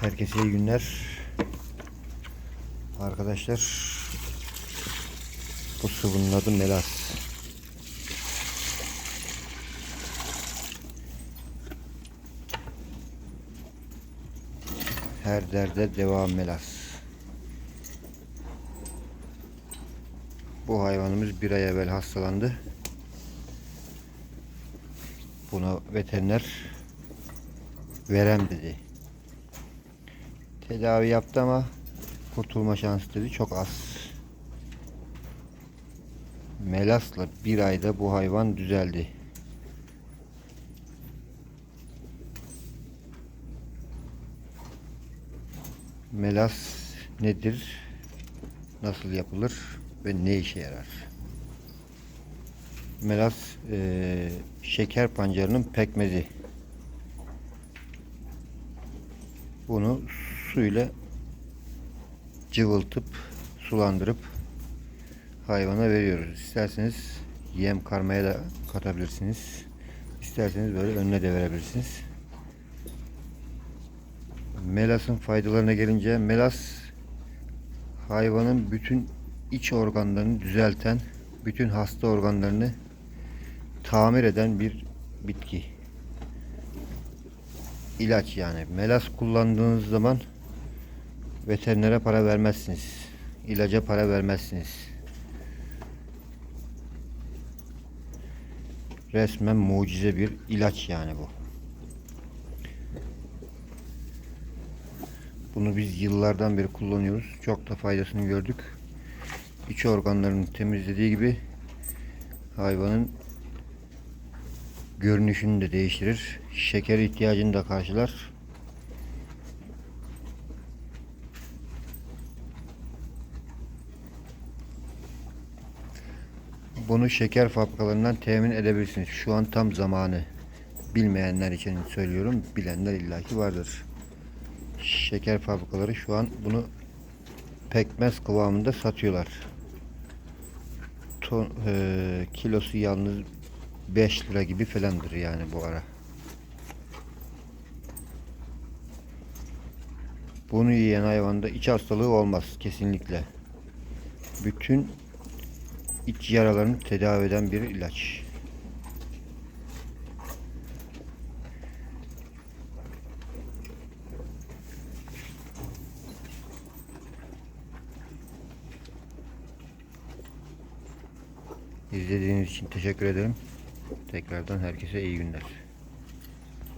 Herkese iyi günler. Arkadaşlar bu sıvının adı melas. Her derde devam melas. Bu hayvanımız bir ay evvel hastalandı. Buna veteriner verem dedi. Tedavi yaptı ama kurtulma şansı dedi çok az. Melasla bir ayda bu hayvan düzeldi. Melas nedir? Nasıl yapılır ve ne işe yarar? Melas eee, şeker pancarının pekmezi. Bunu suyla cıvıltıp sulandırıp hayvana veriyoruz. İsterseniz yem karmaya da katabilirsiniz. İsterseniz böyle önüne de verebilirsiniz. Melas'ın faydalarına gelince melas hayvanın bütün iç organlarını düzelten, bütün hasta organlarını tamir eden bir bitki. İlaç yani. Melas kullandığınız zaman veterinere para vermezsiniz. İlaca para vermezsiniz. Resmen mucize bir ilaç yani bu. Bunu biz yıllardan beri kullanıyoruz. Çok da faydasını gördük. İç organlarını temizlediği gibi hayvanın görünüşünü de değiştirir. Şeker ihtiyacını da karşılar. Bunu şeker fabrikalarından temin edebilirsiniz. Şu an tam zamanı. Bilmeyenler için söylüyorum. Bilenler illaki vardır. Şeker fabrikaları şu an bunu pekmez kıvamında satıyorlar. Ton, eee, kilosu yalnız 5 lira gibi falandır yani bu ara. Bunu yiyen hayvanda iç hastalığı olmaz kesinlikle. Bütün iç yaralarını tedavi eden bir ilaç. İzlediğiniz için teşekkür ederim. Tekrardan herkese iyi günler.